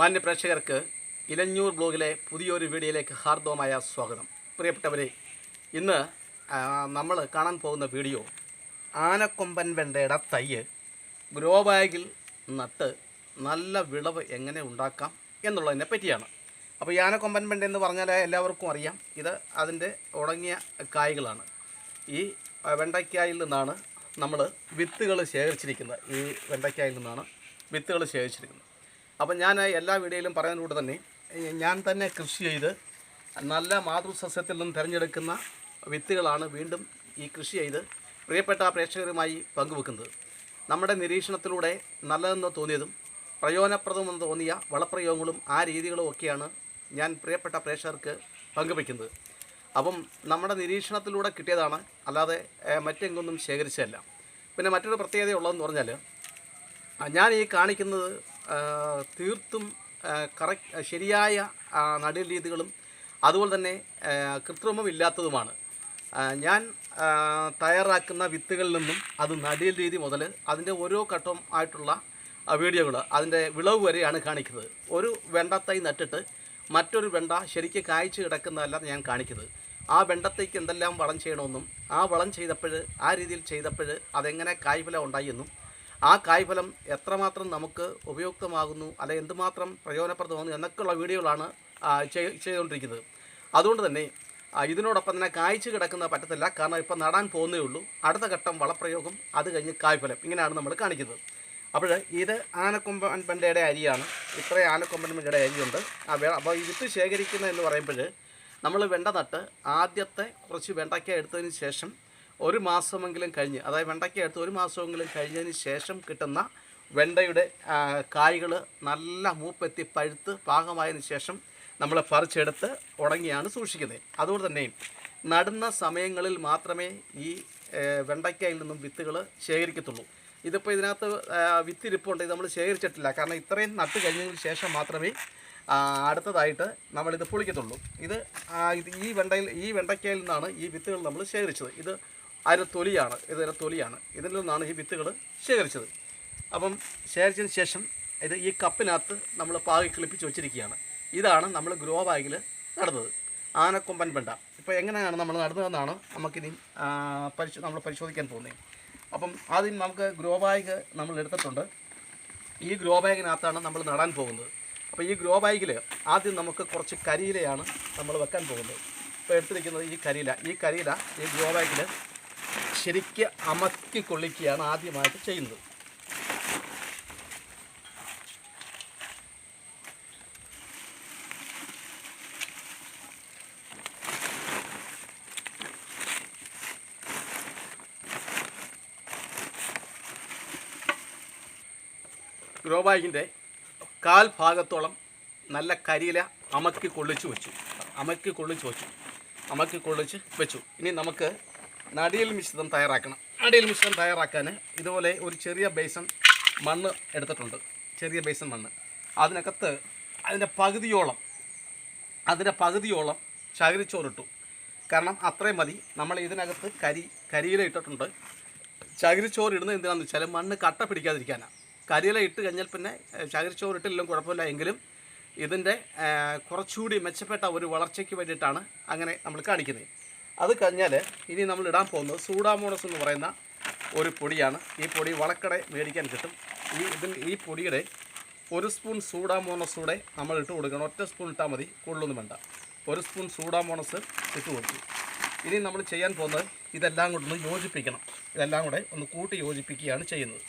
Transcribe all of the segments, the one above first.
മാന്യ പ്രേക്ഷകർക്ക് ഇലഞ്ഞൂർ ബ്ലോഗിലെ പുതിയൊരു വീഡിയോയിലേക്ക് ഹാർദവമായ സ്വാഗതം. പ്രിയപ്പെട്ടവരെ ഇന്ന് നമ്മൾ കാണാൻ പോകുന്ന വീഡിയോ ആനക്കൊമ്പൻ വെണ്ടയുടെ തയ്യ് ഗ്രോ ബാഗിൽ നട്ട് നല്ല വിളവ് എങ്ങനെ ഉണ്ടാക്കാം എന്നുള്ളതിനെ പറ്റിയാണ്. അപ്പോൾ ഈ ആനക്കൊമ്പൻ വെണ്ട എന്ന് പറഞ്ഞാൽ എല്ലാവർക്കും അറിയാം. ഇത് അതിന്റെ ഉടങ്ങിയ കായ്കളാണ്. ഈ വെണ്ടയ്ക്കായിൽ നിന്നാണ് നമ്മൾ വിത്തുകൾ ശേഖരിച്ചിരിക്കുന്നത്. ഈ വെണ്ടയ്ക്കായിൽ നിന്നാണ് വിത്തുകൾ ശേഖരിച്ചിരിക്കുന്നത്. അപ്പം ഞാൻ എല്ലാ വീഡിയോയിലും പറയുന്നതിലൂടെ തന്നെ ഞാൻ തന്നെ കൃഷി ചെയ്ത് നല്ല മാതൃസസ്യത്തിൽ നിന്ന് തിരഞ്ഞെടുക്കുന്ന വിത്തുകളാണ് വീണ്ടും ഈ കൃഷി ചെയ്ത് പ്രിയപ്പെട്ട പ്രേക്ഷകരുമായി പങ്കുവെക്കുന്നത്. നമ്മുടെ നിരീക്ഷണത്തിലൂടെ നല്ലതെന്ന് തോന്നിയതും പ്രയോജനപ്രദമെന്ന് തോന്നിയ വളപ്രയോഗങ്ങളും ആ രീതികളും ഒക്കെയാണ് ഞാൻ പ്രിയപ്പെട്ട പ്രേക്ഷകർക്ക് പങ്കുവയ്ക്കുന്നത് അപ്പം നമ്മുടെ നിരീക്ഷണത്തിലൂടെ കിട്ടിയതാണ് അല്ലാതെ മറ്റെങ്കൊന്നും ശേഖരിച്ചതല്ല. പിന്നെ മറ്റൊരു പ്രത്യേകത ഉള്ളതെന്ന് പറഞ്ഞാൽ ഞാൻ ഈ കാണിക്കുന്നത് തീർത്തും കറക്റ്റ് ശരിയായ നടീൽ രീതികളും അതുപോലെ തന്നെ കൃത്രിമമില്ലാത്തതുമാണ് ഞാൻ തയ്യാറാക്കുന്ന വിത്തുകളിൽ നിന്നും അത് നടീൽ രീതി മുതൽ അതിന്റെ ഓരോ ഘട്ടം ആയിട്ടുള്ള വീഡിയോകൾ അതിന്റെ വിളവ് വരെയാണ് കാണിക്കുന്നത്. ഒരു വെണ്ടത്തൈ നട്ടിട്ട് മറ്റൊരു വെണ്ട ശരിക്ക് കായ്ച്ചു കിടക്കുന്നതല്ല ഞാൻ കാണിക്കുന്നത്. ആ വെണ്ടത്തേക്ക് എന്തെല്ലാം വളം ചെയ്യണമെന്നും ആ വളം ചെയ്തപ്പോൾ ആ രീതിയിൽ ചെയ്തപ്പോൾ അതെങ്ങനെ കായ്ഫലം ഉണ്ടായെന്നും ആ കായ്ഫലം എത്രമാത്രം നമുക്ക് ഉപയുക്തമാകുന്നു അല്ലെ എന്തുമാത്രം പ്രയോജനപ്രദമാകുന്നു എന്നൊക്കെയുള്ള വീഡിയോകളാണ് ചെയ്തുകൊണ്ടിരിക്കുന്നത്. അതുകൊണ്ട് തന്നെ ഇതിനോടൊപ്പം തന്നെ കായ്ച്ചു കിടക്കുന്ന പറ്റത്തില്ല. കാരണം ഇപ്പം നടാൻ പോകുന്നേ ഉള്ളൂ. അടുത്ത ഘട്ടം വളപ്രയോഗം അത് കഴിഞ്ഞ് കായ്ഫലം. ഇങ്ങനെയാണ് നമ്മൾ കാണിക്കുന്നത്. അപ്പോൾ ഇത് ആനക്കൊമ്പൻ പെണ്ടയുടെ അരിയാണ്. ഇത്രയും ആനക്കൊമ്പൻ പെണ്ടയുടെ അരിയുണ്ട്. അപ്പോൾ ഈ വിത്ത് ശേഖരിക്കുന്ന എന്ന് പറയുമ്പോൾ നമ്മൾ വെണ്ട നട്ട് ആദ്യത്തെ കുറച്ച് വെണ്ടയ്ക്ക എടുത്തതിന് ശേഷം ഒരു മാസമെങ്കിലും കഴിഞ്ഞ് അതായത് വെണ്ടയ്ക്ക എടുത്ത് ഒരു മാസമെങ്കിലും കഴിഞ്ഞതിന് ശേഷം കിട്ടുന്ന വെണ്ടയുടെ കായ്കൾ നല്ല മൂപ്പെത്തി പഴുത്ത് പാകമായതിനു ശേഷം നമ്മൾ പറിച്ചെടുത്ത് ഉണങ്ങിയാണ് സൂക്ഷിക്കുന്നത്. അതുകൊണ്ട് തന്നെ നടുന്ന സമയങ്ങളിൽ മാത്രമേ ഈ വെണ്ടയ്ക്കയിൽ നിന്നും വിത്തുകൾ ശേഖരിക്കത്തുള്ളൂ. ഇതിപ്പോൾ ഇതിനകത്ത് വിത്തിരിപ്പുണ്ട് ഇത് നമ്മൾ ശേഖരിച്ചിട്ടില്ല. കാരണം ഇത്രയും നട്ട് കഴിഞ്ഞതിന് ശേഷം മാത്രമേ അടുത്തതായിട്ട് നമ്മളിത് പൊളിക്കത്തുള്ളൂ. ഇത് ഈ വെണ്ടയിൽ ഈ വെണ്ടയ്ക്കയിൽ നിന്നാണ് ഈ വിത്തുകൾ നമ്മൾ ശേഖരിച്ചത്. ഇത് അതിന്റെ തൊലിയാണ് ഇതിന്റെ തൊലിയാണ് ഇതിൽ നിന്നാണ് ഈ വിത്തുകൾ ശേഖരിച്ചത്. അപ്പം ശേഖരിച്ചതിന് ശേഷം ഇത് ഈ കപ്പിനകത്ത് നമ്മൾ പാകി കിളിപ്പിച്ച് വെച്ചിരിക്കുകയാണ്. ഇതാണ് നമ്മൾ ഗ്രോ ബാഗിൽ നടന്നത്. ആനക്കൊമ്പൻ വെണ്ട. ഇപ്പോൾ എങ്ങനെയാണ് നമ്മൾ നടന്നതെന്നാണ് നമുക്കിനി പരിശോ നമ്മൾ പരിശോധിക്കാൻ പോകുന്നത്. അപ്പം ആദ്യം നമുക്ക് ഗ്രോ ബാഗ് നമ്മൾ എടുത്തിട്ടുണ്ട്. ഈ ഗ്രോ ബാഗിനകത്താണ് നമ്മൾ നടാൻ പോകുന്നത്. അപ്പോൾ ഈ ഗ്രോ ബാഗിൽ ആദ്യം നമുക്ക് കുറച്ച് കരിയിലയാണ് നമ്മൾ വെക്കാൻ പോകുന്നത്. ഇപ്പോൾ എടുത്തിരിക്കുന്നത് ഈ കരിയില. ഈ കരിയില ഈ ഗ്രോ ബാഗിൽ ശരിക്ക് അമക്കി കൊള്ളിക്കുകയാണ് ആദ്യമായിട്ട് ചെയ്യുന്നത്. ഗ്രോ ബാഗിന്റെ കാൽ ഭാഗത്തോളം നല്ല കരിയില അമക്കി കൊള്ളിച്ച് വെച്ചു. അമക്കി കൊള്ളിച്ച് വെച്ചു. അമക്കി കൊള്ളിച്ച് വെച്ചു. ഇനി നമുക്ക് നടിയൽ മിശ്രിതം തയ്യാറാക്കണം. നടിയൽ മിശ്രിതം തയ്യാറാക്കാൻ ഇതുപോലെ ഒരു ചെറിയ ബേസൺ മണ്ണ് എടുത്തിട്ടുണ്ട്. ചെറിയ ബേസൺ മണ്ണ്. അതിനകത്ത് അതിന്റെ പകുതിയോളം അതിന്റെ പകുതിയോളം ചകിരിച്ചോറിട്ടു കാരണം അത്രയും മതി. നമ്മൾ ഇതിനകത്ത് കരി കരിയില ഇട്ടിട്ടുണ്ട്. ചകിരിച്ചോറ് ഇടുന്നത് എന്തിനാണെന്ന് വെച്ചാൽ മണ്ണ് കട്ട പിടിക്കാതിരിക്കാനാണ് കരിയില ഇട്ട് കഴിഞ്ഞാൽ പിന്നെ ചകിരിച്ചോറ് ഇട്ടില്ലെങ്കിലും കുഴപ്പമില്ല എങ്കിലും ഇതിന്റെ കുറച്ചുകൂടി മെച്ചപ്പെട്ട ഒരു വളർച്ചയ്ക്ക് വേണ്ടിയിട്ടാണ് അങ്ങനെ നമ്മൾ കാണിക്കുന്നത്. അത് കഴിഞ്ഞാൽ ഇനി നമ്മൾ ഇടാൻ പോകുന്നത് സൂഡാമോണസ് എന്ന് പറയുന്ന ഒരു പൊടിയാണ്. ഈ പൊടി വളക്കട മേടിക്കാൻ കിട്ടും. ഈ ഇതിൽ ഈ പൊടിയുടെ ഒരു സ്പൂൺ സൂഡാമോണസ് കൂടെ നമ്മൾ ഇട്ട് കൊടുക്കണം. ഒറ്റ സ്പൂൺ ഇട്ടാൽ മതി. കൂടുതലൊന്നും വേണ്ട. ഒരു സ്പൂൺ സൂഡാമോണസ് ഇട്ട് കൊടുത്തു. ഇനി നമ്മൾ ചെയ്യാൻ പോകുന്നത് ഇതെല്ലാം കൂടെ ഒന്ന് യോജിപ്പിക്കണം. ഇതെല്ലാം കൂടെ ഒന്ന് കൂട്ടി യോജിപ്പിക്കുകയാണ് ചെയ്യുന്നത്.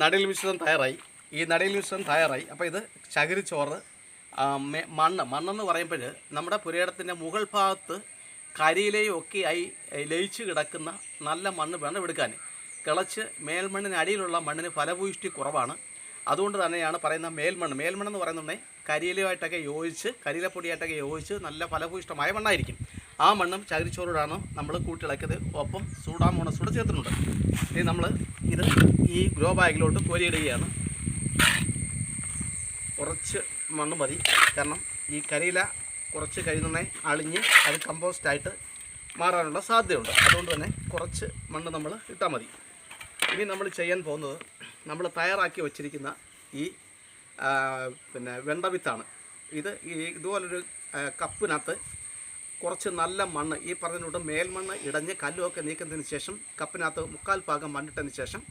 നടയിൽ മിശ്രിതം തയ്യാറായി. ഈ നടയിൽ മിശ്രിതം തയ്യാറായി. അപ്പോൾ ഇത് ചകിരിച്ചോറ് മണ്ണ്. മണ്ണെന്ന് പറയുമ്പോൾ നമ്മുടെ പുരയിടത്തിന്റെ മുകൾ ഭാഗത്ത് കരിയിലെയും ആയി ലയിച്ച് കിടക്കുന്ന നല്ല മണ്ണ് വേണം എടുക്കാൻ. കിളച്ച് മേൽമണ്ണിന് അടിയിലുള്ള മണ്ണിന് ഫലഭൂയിഷ്ടി കുറവാണ്. അതുകൊണ്ട് തന്നെയാണ് പറയുന്ന മേൽമണ്ണ്. മേൽമണ്ണെന്ന് പറയുന്നുണ്ടെങ്കിൽ കരിയിലയുമായിട്ടൊക്കെ യോജിച്ച് കരിയിലപ്പൊടിയായിട്ടൊക്കെ യോജിച്ച് നല്ല ഫലഭൂയിഷ്ടമായ മണ്ണായിരിക്കും. ആ മണ്ണും ചകിരിച്ചോറോടാണ് നമ്മൾ കൂട്ടിളക്കിയത് ഒപ്പം സൂഡാമോണസ് കൂടെ ചേർത്തിട്ടുണ്ട്. ഇനി നമ്മൾ ഇത് ഈ ഗ്രോ ബാഗിലോട്ട് കോരിയിടുകയാണ്. കുറച്ച് മണ്ണ് മതി. കാരണം ഈ കരിയില കുറച്ച് കഴിയുന്നേ അളിഞ്ഞ് അത് കമ്പോസ്റ്റായിട്ട് മാറാനുള്ള സാധ്യതയുണ്ട്. അതുകൊണ്ട് തന്നെ കുറച്ച് മണ്ണ് നമ്മൾ ഇട്ടാൽ മതി. ഇനി നമ്മൾ ചെയ്യാൻ പോകുന്നത് നമ്മൾ തയ്യാറാക്കി വച്ചിരിക്കുന്ന ഈ പിന്നെ വെണ്ടവിത്താണ് ഇത് ഈ ഇതുപോലൊരു കപ്പിനകത്ത് കുറച്ച് നല്ല മണ്ണ്. ഈ പറഞ്ഞതിനോട് മേൽമണ്ണ് ഇടഞ്ഞ് കല്ലുമൊക്കെ നീക്കുന്നതിന് ശേഷം കപ്പിനകത്ത് മുക്കാൽ ഭാഗം മണ്ണിട്ടതിന് ശേഷം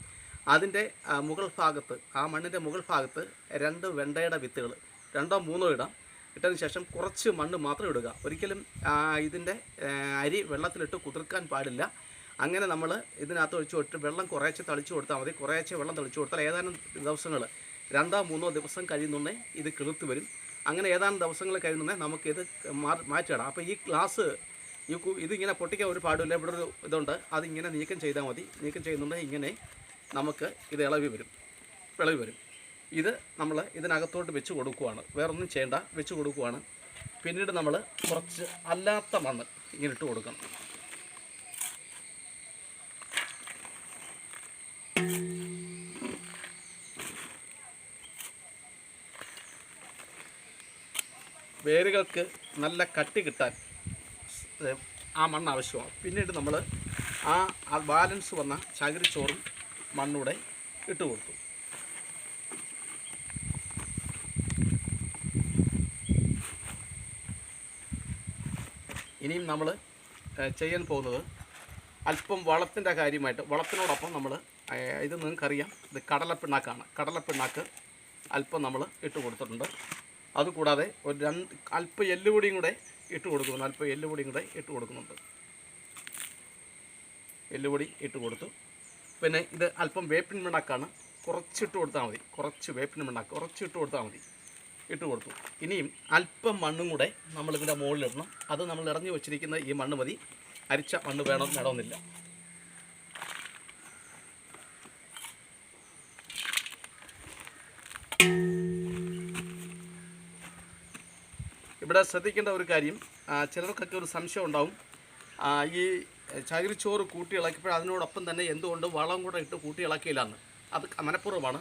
അതിന്റെ മുകൾ ഭാഗത്ത് ആ മണ്ണിന്റെ മുകൾ ഭാഗത്ത് രണ്ട് വെണ്ടയുടെ വിത്തുകൾ രണ്ടോ മൂന്നോ ഇടാം. ഇട്ടതിന് ശേഷം കുറച്ച് മണ്ണ് മാത്രം ഇടുക. ഒരിക്കലും ഇതിന്റെ അരി വെള്ളത്തിലിട്ട് കുതിർക്കാൻ പാടില്ല. അങ്ങനെ നമ്മൾ ഇതിനകത്ത് ഒഴിച്ച് കൊടുത്ത് വെള്ളം കുറേശ്ശെ തളിച്ചു കൊടുത്താൽ മതി. കുറേശ്ശെ വെള്ളം തളിച്ചു കൊടുത്താൽ ഏതാനും ദിവസങ്ങൾ രണ്ടോ മൂന്നോ ദിവസം കഴിയുന്നുണ്ടെങ്കിൽ ഇത് കിളിർത്ത് വരും. അങ്ങനെ ഏതാനും ദിവസങ്ങൾ കഴിയുന്നേ നമുക്കിത് മാറ്റിയിടാം അപ്പോൾ ഈ ക്ലാസ് ഈ ഇതിങ്ങനെ പൊട്ടിക്കാൻ ഒരു പാടില്ല ഇവിടെ ഒരു ഇതുണ്ട്. അതിങ്ങനെ നീക്കം ചെയ്താൽ മതി. നീക്കം ചെയ്യുന്നുണ്ടെങ്കിൽ ഇങ്ങനെ നമുക്ക് ഇത് ഇളവി വരും. ഇളവി വരും. ഇത് നമ്മൾ ഇതിനകത്തോട്ട് വെച്ച് കൊടുക്കുവാണ്. വേറൊന്നും ചെയ്യേണ്ട. വെച്ച് കൊടുക്കുവാണ്. പിന്നീട് നമ്മൾ കുറച്ച് അല്ലാത്ത മണ്ണ് ഇങ്ങനെ ഇട്ട് കൊടുക്കണം. വേരുകൾക്ക് നല്ല കട്ടി കിട്ടാൻ ആ മണ്ണ് ആവശ്യമാണ്. പിന്നീട് നമ്മൾ ആ ബാലൻസ് വന്ന ചകിരിച്ചോറും മണ്ണൂടെ ഇട്ട് കൊടുത്തു. ഇനിയും നമ്മൾ ചെയ്യാൻ പോകുന്നത് അല്പം വളത്തിന്റെ കാര്യമായിട്ട് വളത്തിനോടൊപ്പം നമ്മൾ ഇത് നിങ്ങൾക്കറിയാം ഇത് കടലപ്പിണ്ണാക്കാണ്. കടലപ്പിണ്ണാക്ക് അല്പം നമ്മൾ ഇട്ട് കൊടുത്തിട്ടുണ്ട്. അതുകൂടാതെ ഒരു രണ്ട് അല്പം എല്ലുപൊടിയും കൂടെ ഇട്ട് കൊടുക്കുന്നുണ്ട് അല്പം എല്ലുപൊടിയും കൂടെ ഇട്ട് കൊടുക്കുന്നുണ്ട്. എല്ലുപൊടി ഇട്ട് കൊടുത്തു. പിന്നെ ഇത് അല്പം വേപ്പിൻ മിണ്ടാക്കാണ് കുറച്ചിട്ട് കൊടുത്താൽ മതി. കുറച്ച് വേപ്പിൻ മിണ്ടാക്കുക കുറച്ചിട്ട് കൊടുത്താൽ മതി. ഇട്ട് കൊടുത്തു. ഇനിയും അല്പം മണ്ണും കൂടെ നമ്മളിതിന്റെ മുകളിലിടണം അത് നമ്മൾ ഇറങ്ങി വെച്ചിരിക്കുന്ന ഈ മണ്ണ് മതി. അരിച്ച മണ്ണ് വേണം വേണമെന്നില്ല ഇവിടെ ശ്രദ്ധിക്കേണ്ട ഒരു കാര്യം ചിലർക്കൊക്കെ ഒരു സംശയം ഉണ്ടാവും. ഈ ചകിരിച്ചോറ് കൂട്ടി ഇളക്കിയപ്പോൾ അതിനോടൊപ്പം തന്നെ എന്തുകൊണ്ട് വളം കൂടെ ഇട്ട് കൂട്ടി ഇളക്കിയില്ലാന്ന് അത് മനഃപൂർവമാണ്.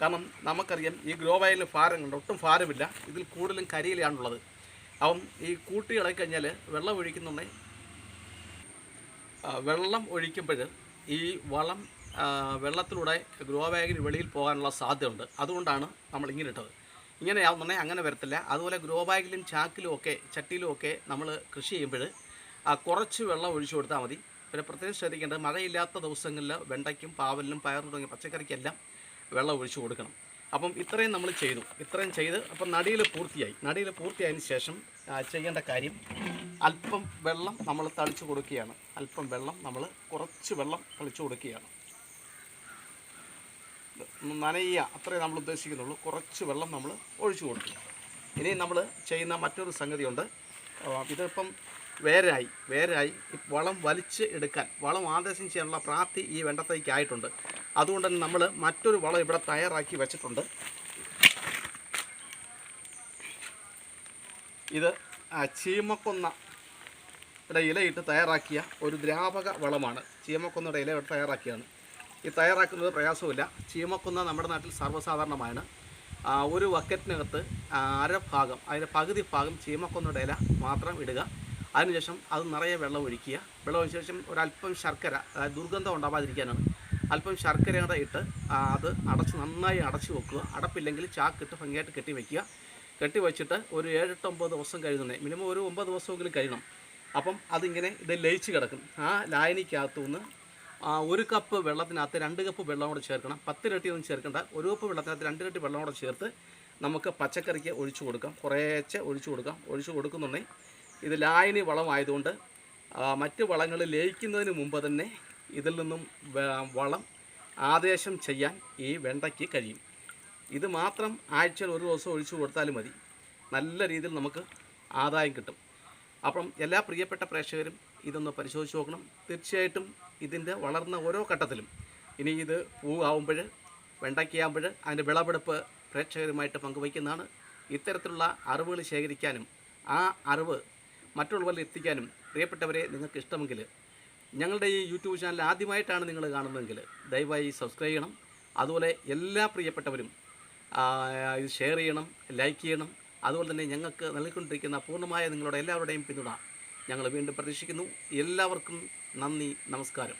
കാരണം നമുക്കറിയാം ഈ ഗ്രോ വയലിൽ ഭാരം കണ്ട് ഒട്ടും ഭാരമില്ല ഇതിൽ കൂടുതലും കരിയിലാണുള്ളത് അപ്പം ഈ കൂട്ടി ഇളക്കി കഴിഞ്ഞാൽ വെള്ളം ഒഴിക്കുന്നുണ്ടെങ്കിൽ വെള്ളം ഒഴിക്കുമ്പോൾ ഈ വളം വെള്ളത്തിലൂടെ ഗ്രോ ബാഗിന് വെളിയിൽ പോകാനുള്ള സാധ്യതയുണ്ട്. അതുകൊണ്ടാണ് നമ്മൾ ഇങ്ങനെ ഇട്ടത്. ഇങ്ങനെ ആവുന്നുണ്ടെങ്കിൽ അങ്ങനെ വരത്തില്ല. അതുപോലെ ഗ്രോ ബാഗിലും ചാക്കിലും ഒക്കെ ചട്ടിയിലും ഒക്കെ നമ്മൾ കൃഷി ചെയ്യുമ്പോൾ കുറച്ച് വെള്ളം ഒഴിച്ചു കൊടുത്താൽ മതി. പിന്നെ പ്രത്യേകം ശ്രദ്ധിക്കേണ്ടത് മഴയില്ലാത്ത ദിവസങ്ങളിൽ വെണ്ടയ്ക്കും പാവലിനും പയറും തുടങ്ങിയ പച്ചക്കറിക്കെല്ലാം വെള്ളം ഒഴിച്ചു കൊടുക്കണം. അപ്പം ഇത്രയും നമ്മൾ ചെയ്തു. ഇത്രയും ചെയ്ത് അപ്പം നടിയിൽ പൂർത്തിയായി. നടിയിൽ പൂർത്തിയായതിന് ശേഷം ചെയ്യേണ്ട കാര്യം അല്പം വെള്ളം നമ്മൾ തളിച്ചു കൊടുക്കുകയാണ്. അല്പം വെള്ളം നമ്മൾ കുറച്ച് വെള്ളം തളിച്ചു കൊടുക്കുകയാണ്. നനയുക അത്രേ നമ്മൾ ഉദ്ദേശിക്കുന്നുള്ളൂ. കുറച്ച് വെള്ളം നമ്മൾ ഒഴിച്ചു കൊടുക്കുക ഇനി നമ്മൾ ചെയ്യുന്ന മറ്റൊരു സംഗതിയുണ്ട്. ഇതിപ്പം വേരായി വേരായി. വളം വലിച്ച് എടുക്കാൻ വളം ആദേശം ചെയ്യാനുള്ള പ്രാപ്തി ഈ വെണ്ടത്തേക്ക് ആയിട്ടുണ്ട്. അതുകൊണ്ട് തന്നെ നമ്മൾ മറ്റൊരു വളം ഇവിടെ തയ്യാറാക്കി വെച്ചിട്ടുണ്ട്. ഇത് ചീമക്കൊന്ന ഇല ഇലയിട്ട് തയ്യാറാക്കിയ ഒരു ദ്രാവക വളമാണ്. ചീമക്കൊന്നയുടെ ഇല തയ്യാറാക്കിയാണ്. ഈ തയ്യാറാക്കുന്നത് പ്രയാസമില്ല ചീമക്കുന്ന നമ്മുടെ നാട്ടിൽ സർവസാധാരണമാണ്. ഒരു വക്കറ്റിനകത്ത് അരഭാഗം അതിന്റെ പകുതി ഭാഗം ചീമക്കൊന്നയുടെ ഇല മാത്രം ഇടുക. അതിനുശേഷം അത് നിറയെ വെള്ളം ഒഴിക്കുക. വെള്ളം ഒഴിച്ച ശേഷം ഒരല്പം ശർക്കര അതായത് ദുർഗന്ധം ഉണ്ടാവാതിരിക്കാനാണ്. അല്പം ശർക്കര കൂടെ ഇട്ട് അത് അടച്ച് നന്നായി അടച്ചു വെക്കുക. അടപ്പില്ലെങ്കിൽ ചാക്കിട്ട് ഭംഗിയായിട്ട് കെട്ടി വയ്ക്കുക കെട്ടി വെച്ചിട്ട് ഒരു ഏഴെട്ട് ഒമ്പത് ദിവസം കഴിയുന്നുണ്ട് മിനിമം ഒരു ഒമ്പത് ദിവസമെങ്കിലും കഴിയണം അപ്പം അതിങ്ങനെ ഇത് ലയിച്ച് കിടക്കും. ആ ലായനിക്കകത്തു നിന്ന് ഒരു കപ്പ് വെള്ളത്തിനകത്ത് രണ്ട് കപ്പ് വെള്ളം കൂടെ ചേർക്കണം. പത്ത് ഇരട്ടി ഒന്നും ചേർക്കണ്ട. ഒരു കപ്പ് വെള്ളത്തിനകത്ത് രണ്ട് ഇരട്ടി വെള്ളം കൂടെ ചേർത്ത് നമുക്ക് പച്ചക്കറിക്ക് ഒഴിച്ചു കൊടുക്കാം. കുറേശ്ശെ ഒഴിച്ചു കൊടുക്കാം. ഒഴിച്ചു കൊടുക്കുന്നുണ്ടെങ്കിൽ ഇത് ലായനി വളമായതുകൊണ്ട് മറ്റ് വളങ്ങൾ ലയിക്കുന്നതിന് മുമ്പ് തന്നെ ഇതിൽ നിന്നും വളം ആദേശം ചെയ്യാൻ ഈ വെണ്ടയ്ക്ക് കഴിയും. ഇത് മാത്രം ആഴ്ചയിൽ ഒരു ദിവസം ഒഴിച്ചു കൊടുത്താൽ മതി. നല്ല രീതിയിൽ നമുക്ക് ആദായം കിട്ടും. അപ്പം എല്ലാ പ്രിയപ്പെട്ട പ്രേക്ഷകരും ഇതൊന്ന് പരിശോധിച്ച് നോക്കണം. തീർച്ചയായിട്ടും ഇതിന്റെ വളർന്ന ഓരോ ഘട്ടത്തിലും. ഇനി ഇത് പൂവാകുമ്പോൾ വെണ്ടയ്ക്കയാകുമ്പോൾ അതിന്റെ വിളവെടുപ്പ് പ്രേക്ഷകരുമായിട്ട് പങ്കുവയ്ക്കുന്നതാണ്. ഇത്തരത്തിലുള്ള അറിവുകൾ ശേഖരിക്കാനും ആ അറിവ് മറ്റുള്ളവരിൽ എത്തിക്കാനും പ്രിയപ്പെട്ടവരെ നിങ്ങൾക്ക് ഇഷ്ടമെങ്കിൽ ഞങ്ങളുടെ ഈ യൂട്യൂബ് ചാനൽ ആദ്യമായിട്ടാണ് നിങ്ങൾ കാണുന്നതെങ്കിൽ ദയവായി സബ്സ്ക്രൈബ് ചെയ്യണം. അതുപോലെ എല്ലാ പ്രിയപ്പെട്ടവരും ഇത് ഷെയർ ചെയ്യണം ലൈക്ക് ചെയ്യണം. അതുപോലെ തന്നെ ഞങ്ങൾക്ക് നൽകിക്കൊണ്ടിരിക്കുന്ന പൂർണമായ നിങ്ങളുടെ എല്ലാവരുടെയും പിന്തുണ ഞങ്ങൾ വീണ്ടും പ്രതീക്ഷിക്കുന്നു. എല്ലാവർക്കും നന്ദി നമസ്കാരം.